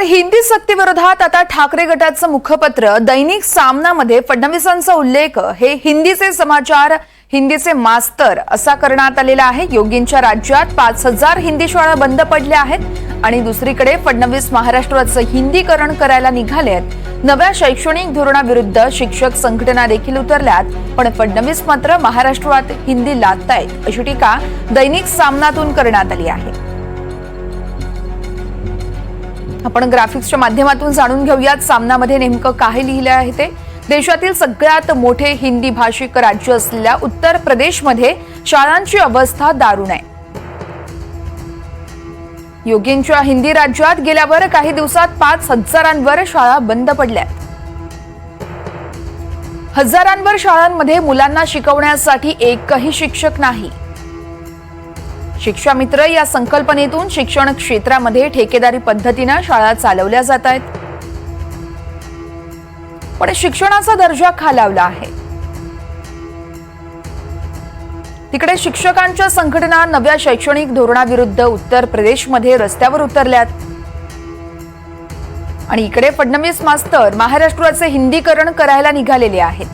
तर हिंदी सक्तीविरोधात आता ठाकरे गटाचं मुखपत्र दैनिक सामनामध्ये फडणवीसांचा उल्लेख हे हिंदीचे समाचार हिंदीचे मास्तर असा करण्यात आलेला आहे. योगींच्या राज्यात पाच हजार हिंदी शाळा बंद पडल्या आहेत आणि दुसरीकडे फडणवीस महाराष्ट्राचं हिंदीकरण करायला निघाले आहेत. नव्या शैक्षणिक धोरणाविरुद्ध शिक्षक संघटना देखील उतरल्यात पण फडणवीस मात्र महाराष्ट्रात हिंदी लादतायत अशी टीका दैनिक सामनातून करण्यात आली आहे. आपण ग्राफिक्सच्या माध्यमातून जाणून घेऊयात सामनामध्ये नेमकं काय लिहिलं आहे ते. देशातील सगळ्यात मोठे हिंदी भाषिक राज्य असलेल्या उत्तर प्रदेशमध्ये शाळांची अवस्था दारुण आहे. योगींच्या हिंदी राज्यात गेल्यावर काही दिवसात पाच हजारांवर शाळा बंद पडल्यात हजारांवर शाळांमध्ये मुलांना शिकवण्यासाठी एकही शिक्षक नाही. शिक्षा मित्र या संकल्पनेतून शिक्षण क्षेत्रामध्ये ठेकेदारी पद्धतीनं शाळा चालवल्या जात आहेत. पण शिक्षणाचा दर्जा खालावला आहे. तिकडे शिक्षकांच्या संघटना नव्या शैक्षणिक धोरणाविरुद्ध उत्तर प्रदेशमध्ये रस्त्यावर उतरल्यात. आणि इकडे फडणवीस मास्तर महाराष्ट्राचे हिंदीकरण करायला निघालेले आहेत.